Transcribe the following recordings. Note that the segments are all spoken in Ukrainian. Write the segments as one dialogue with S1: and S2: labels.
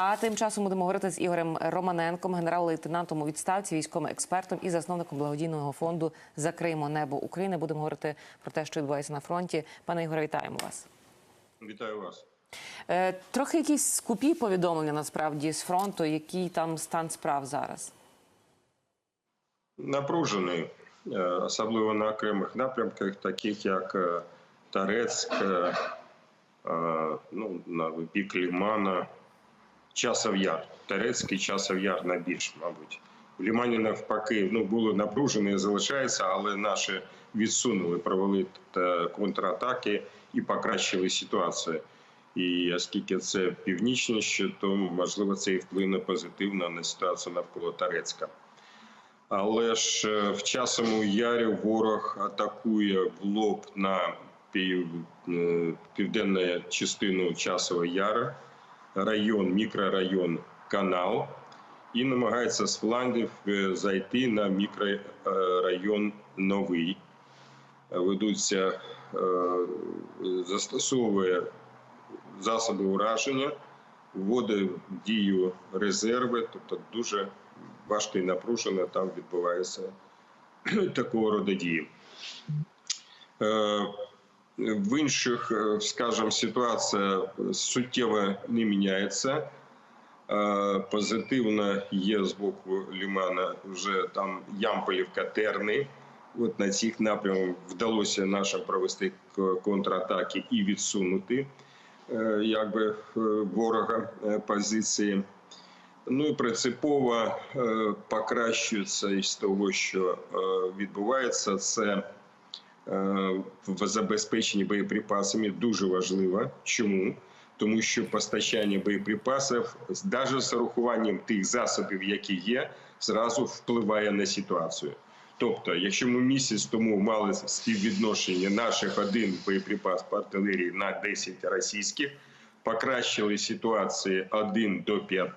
S1: А тим часом будемо говорити з Ігорем Романенком, генерал-лейтенантом у відставці, військовим експертом і засновником благодійного фонду Закриємо небо України. Будемо говорити про те, що відбувається на фронті. Пане Ігоре, вітаємо вас.
S2: Вітаю вас.
S1: Е, трохи якісь скупі повідомлення насправді з фронту, який там стан справ зараз.
S2: Напружений, е, особливо на окремих напрямках, таких як е, Тарецьк, ну, на бік Лімана, Часов Яр. Тарецький Часов Яр найбільш, мабуть. В Лімані навпаки ну, було напружено і залишається, але наші відсунули, провели контратаки і покращили ситуацію. І оскільки це північніше, то можливо це і вплине позитивно на ситуацію навколо Тарецька. Але ж е, в часому ярі ворог атакує в лоб на пів, е, південну частину часового яру, район, мікрорайон Канал, і намагається з флангів е, зайти на мікрорайон Новий. Ведуться, е, застосовує засоби ураження, вводить в дію резерви, тобто дуже важко і напружено там відбувається такого роду дії. В інших, е, скажімо, ситуація суттєво не міняється. Е, Позитивно є з боку Лімана вже там Ямполівка Терни. От на цих напрямах вдалося нашим провести контратаки і відсунути е, якби ворога позиції. Ну і принципово покращується із того, що відбувається, це в забезпеченні боєприпасами дуже важливо. Чому? Тому що постачання боєприпасів, навіть з урахуванням тих засобів, які є, зразу впливає на ситуацію. Тобто, якщо ми місяць тому мали співвідношення наших один боєприпас по артилерії на 10 російських, покращили ситуації 1 до 5,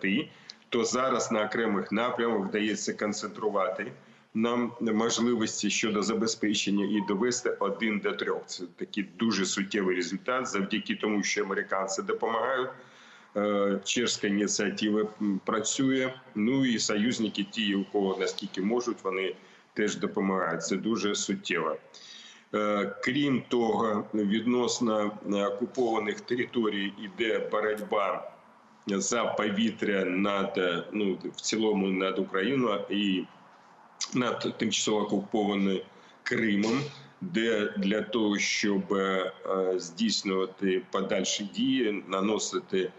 S2: то зараз на окремих напрямах вдається концентрувати нам можливості щодо забезпечення і довести 1 до 3. Це такий дуже суттєвий результат завдяки тому, що американці допомагають. Е, Чешська ініціатива працює. Ну і союзники, ті, у кого наскільки можуть, вони теж допомагають. Це дуже суттєво. Е, Крім того, відносно е, окупованих територій іде боротьба за повітря над ну в цілому над Україною і над тимчасово окупованим Кримом, де для того, щоб е, здійснювати подальші дії, наносити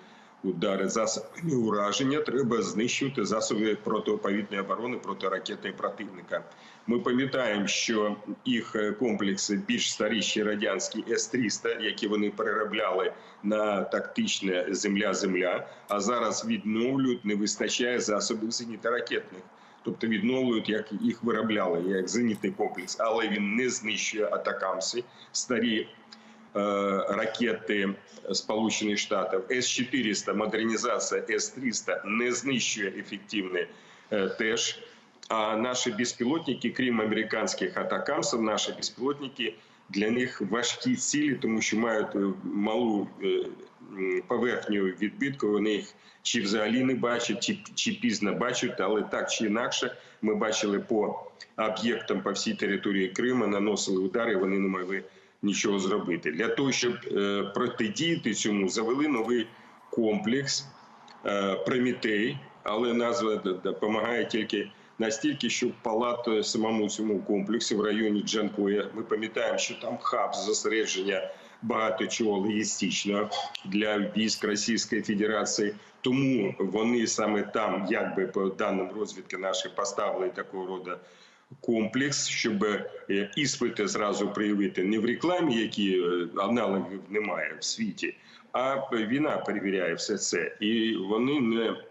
S2: удари засобами ураження, треба знищувати засоби протиповітряної оборони протиракетної противника. Ми пам'ятаємо, що їх е, комплекси більш старіші радянські С-300, які вони переробляли на тактичне земля-земля, а зараз відновлюють, не вистачає засобів зенітно-ракетних. Тобто відновлюють, як їх виробляли, як зенітний комплекс, але він не знищує атакамси, старі е, ракети Сполучених Штатів, С-400, модернізація С-300 не знищує ефективне е, теж. А наші безпілотники, крім американських атакамсів, наші безпілотники для них важкі цілі, тому що мають е, малу е, поверхню відбитку. Вони їх чи взагалі не бачать, чи, чи пізно бачать, але так чи інакше, ми бачили по об'єктам по всій території Криму, наносили удари, вони не могли нічого зробити. Для того, щоб е, протидіяти цьому, завели новий комплекс Прометей, але назва допомагає тільки настільки, що палати самому цьому комплексі в районі Джанкоя. Ми пам'ятаємо, що там хаб зосередження багато чого логістичного для військ Російської Федерації. Тому вони саме там, якби по даним розвідки наші поставили такого роду комплекс, щоб е, іспити зразу проявити не в рекламі, які е, аналогів немає в світі. А війна перевіряє все це, і вони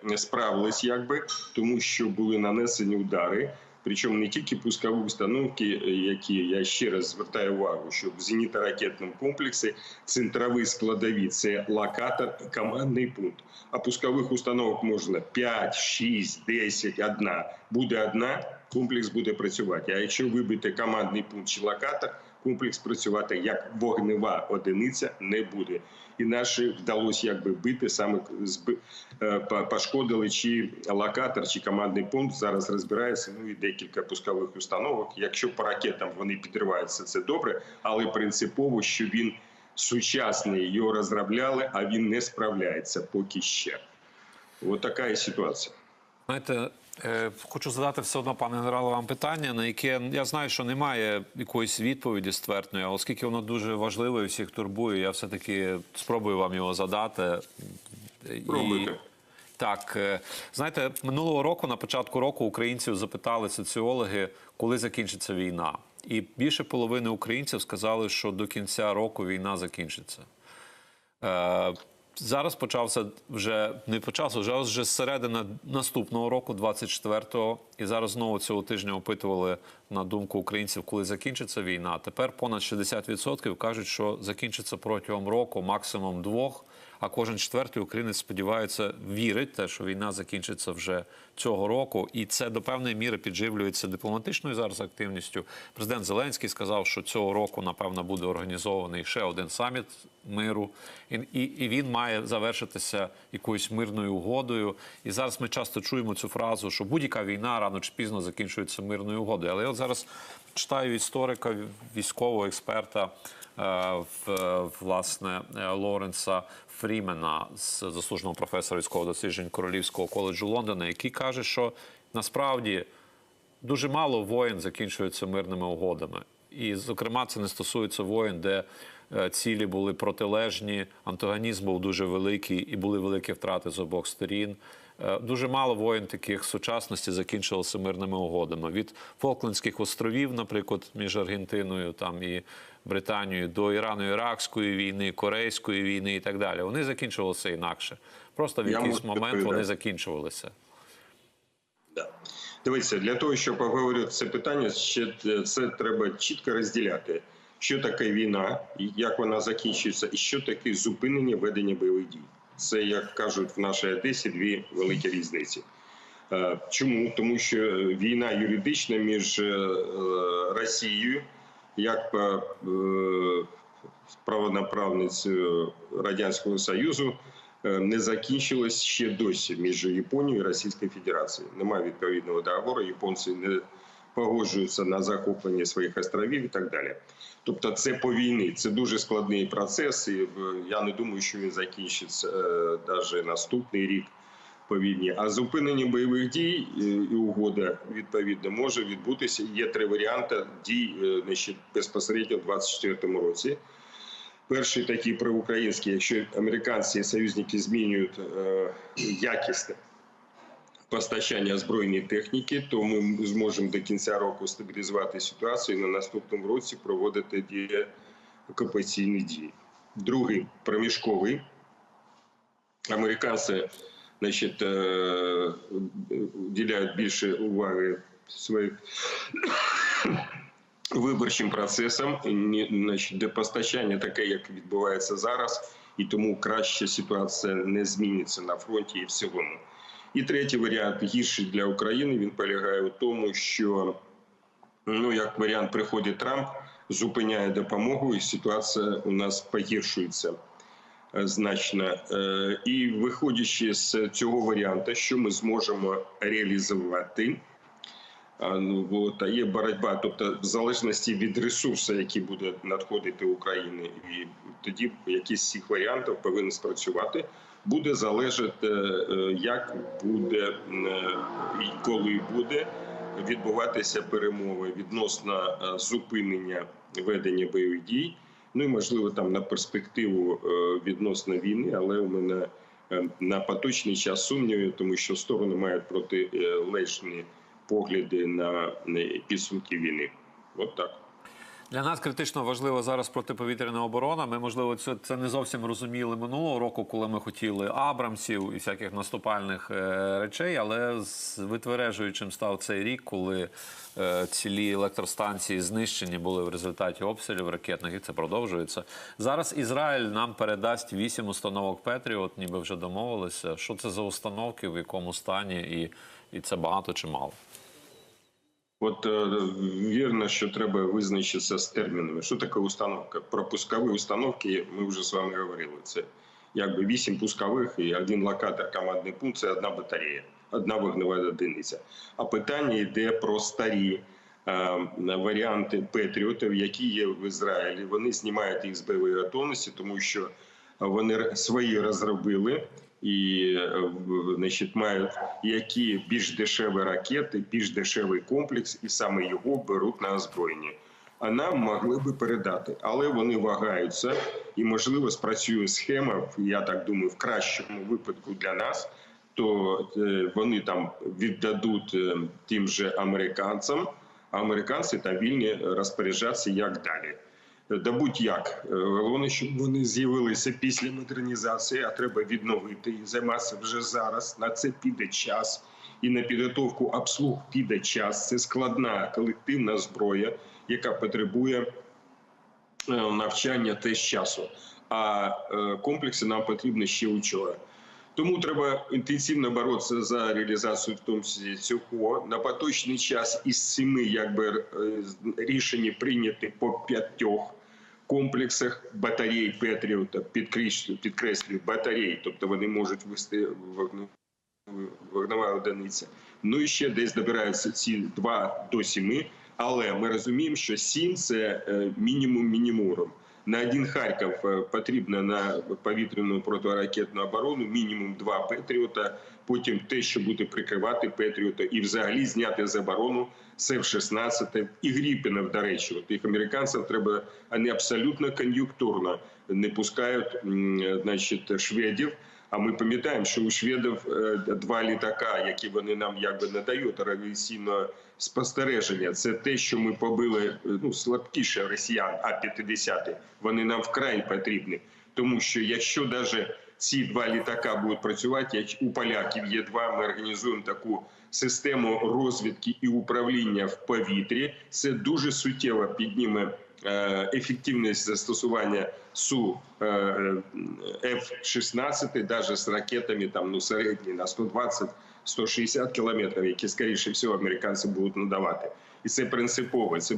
S2: не- справились, якби тому, що були нанесені удари. Причому не тільки пускові установки, е, які я ще раз звертаю увагу, що в зенітно-ракетному комплексі центрові складові це локатор і командний пункт. А пускових установок можна 5, 6, 10, одна. Буде одна, комплекс буде працювати. А якщо вибити командний пункт чи локатор, комплекс працювати як вогнева одиниця не буде. І наші вдалося якби бити саме зби- е, пошкодили чи локатор, чи командний пункт. Зараз розбирається. Ну і декілька пускових установок. Якщо по ракетам вони підриваються, це добре, але принципово, що він сучасний, його розробляли, а він не справляється поки ще. Ось така ситуація.
S3: Знаєте, хочу задати все одно, пане генерале, вам питання, на яке я знаю, що немає якоїсь відповіді ствердної, а оскільки воно дуже важливе і всіх турбує, я все-таки спробую вам його задати.
S2: Пробуйте.
S3: Так, е, знаєте, минулого року, на початку року, українців запитали соціологи, коли закінчиться війна. І більше половини українців сказали, що до кінця року війна закінчиться. Зараз почався вже не почався, вже вже з середини наступного року, 24-го, і зараз знову цього тижня опитували на думку українців, коли закінчиться війна. Тепер понад 60% кажуть, що закінчиться протягом року, максимум двох. А кожен четвертий українець сподівається, вірить, те, що війна закінчиться вже цього року, і це до певної міри підживлюється дипломатичною зараз активністю. Президент Зеленський сказав, що цього року напевно буде організований ще один саміт миру, і, і, і він має завершитися якоюсь мирною угодою. І зараз ми часто чуємо цю фразу, що будь-яка війна рано чи пізно закінчується мирною угодою. Але от зараз читаю історика, військового експерта. е, власне е, Лоренса Фрімена, заслуженого професора військового досліджень Королівського коледжу Лондона, який каже, що насправді дуже мало воєн закінчуються мирними угодами. І, зокрема, це не стосується воєн, де цілі були протилежні, антагонізм був дуже великий і були великі втрати з обох сторін. Е, Дуже мало воєн таких сучасності закінчилося мирними угодами. Від Фолклендських островів, наприклад, між Аргентиною там і Британією до Ірано-Іракської війни, Корейської війни і так далі. Вони закінчувалися інакше. Просто в
S2: Я
S3: якийсь момент вони закінчувалися.
S2: Да. Дивіться, для того, щоб обговорити це питання, ще е, це треба чітко розділяти, що таке війна, як вона закінчується, і що таке зупинення ведення бойових дій. Це, як кажуть в нашій Одесі, дві великі різниці. Е, Чому? Тому що війна юридична між е, Росією, як е, правонаправницею Радянського Союзу, не закінчилась ще досі між Японією і Російською Федерацією. Немає відповідного договору. Японці не погоджуються на захоплення своїх островів і так далі. Тобто, це по війні. Це дуже складний процес, і е, я не думаю, що він закінчиться навіть наступний рік по війні. А зупинення бойових дій е, і угода відповідно може відбутися. Є три варіанти дій е, значить, безпосередньо в 2024 році. Перший такий проукраїнський, якщо американці і союзники змінюють е, якісне постачання збройної техніки, то ми зможемо до кінця року стабілізувати ситуацію і на наступному році проводити деокупаційні дії. Другий проміжковий. Американці значить, е, уділяють більше уваги своїх виборчим процесам, значить, де постачання таке, як відбувається зараз, і тому краще ситуація не зміниться на фронті і в цілому. І третій варіант гірший для України. Він полягає у тому, що ну як варіант приходить Трамп, зупиняє допомогу, і ситуація у нас погіршується е, значно. Е, І виходячи з цього варіанту, що ми зможемо реалізувати. Ну, от, а є боротьба, тобто в залежності від ресурсу, який буде надходити Україні, і тоді якийсь з цих варіантів повинен спрацювати. Буде залежати, е, як буде е, і коли буде відбуватися перемови відносно е, зупинення ведення бойових дій. Ну і можливо там на перспективу відносно війни, але у мене на поточний час сумнівів, тому що сторони мають протилежні погляди на підсумки війни. От так.
S3: Для нас критично важлива зараз протиповітряна оборона. Ми, можливо, це, це не зовсім розуміли минулого року, коли ми хотіли абрамсів і всяких наступальних е, речей. Але з витвережуючим став цей рік, коли е, цілі електростанції знищені були в результаті обстрілів ракетних, і це продовжується. Зараз Ізраїль нам передасть вісім установок Петріот, ніби вже домовилися. Що це за установки, в якому стані, і, і це багато чи мало?
S2: От е, вірно, що треба визначитися з термінами. Що таке установка? Про пускові установки ми вже з вами говорили. Це якби вісім пускових і один локатор, командний пункт це одна батарея, одна вогнева одиниця. А питання йде про старі е, варіанти Петріотів, які є в Ізраїлі. Вони знімають їх з бойової готовності, тому що вони свої розробили і значить, мають які більш дешеві ракети, більш дешевий комплекс, і саме його беруть на озброєння. А нам могли би передати, але вони вагаються, і можливо спрацює схема. Я так думаю, в кращому випадку для нас. То е, вони там віддадуть е, тим же американцям, а американці там вільні розпоряджатися як далі. Да будь-як. Е, Головне, щоб вони з'явилися після модернізації, а треба відновити і займатися вже зараз. На це піде час. І на підготовку обслуг піде час. Це складна колективна зброя, яка потребує е, навчання теж часу. А е, комплекси нам потрібні ще вчора. Тому треба інтенсивно боротися за реалізацію в тому числі цього. На поточний час із семи якби рішень прийняті по п'ятьох комплексах батарей Петріота, підкреслюю, підкреслюю батарей, тобто вони можуть вести вогну вогнева одиниця. Ну і ще десь добираються ці 2 до 7, але ми розуміємо, що 7 – це е, мінімум мінімумом. На один Харків е, потрібно на повітряну протиракетну оборону мінімум два Петріота, потім те, що буде прикривати Петріота, і взагалі зняти з оборону Сев-16 і Гріпінов, до речі. От їх американців треба, вони абсолютно кон'юнктурно не пускають значить, шведів, а ми пам'ятаємо, що у шведів е, два літака, які вони нам якби надають радіаційного спостереження. Це те, що ми побили е, ну слабкіше росіян, а 50 Вони нам вкрай потрібні, тому що якщо навіть ці два літака будуть працювати, як у поляків є два, ми організуємо таку систему розвідки і управління в повітрі. Це дуже суттєво підніме ефективність застосування су е, F-16, навіть з ракетами там ну середні на 120-160 кілометрів, які скоріше всього американці будуть надавати. І це принципово, це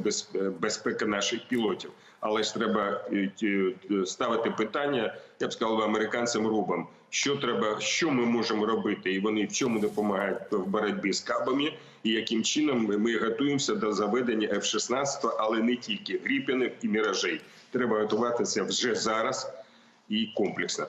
S2: безпека наших пілотів. Але ж треба е, ставити питання, я б сказав, американцям рубам, що треба, що ми можемо робити, і вони в чому допомагають в боротьбі з кабами, і яким чином ми- готуємося до заведення F-16, але не тільки гріпінів і міражей. Треба готуватися вже зараз і комплексно.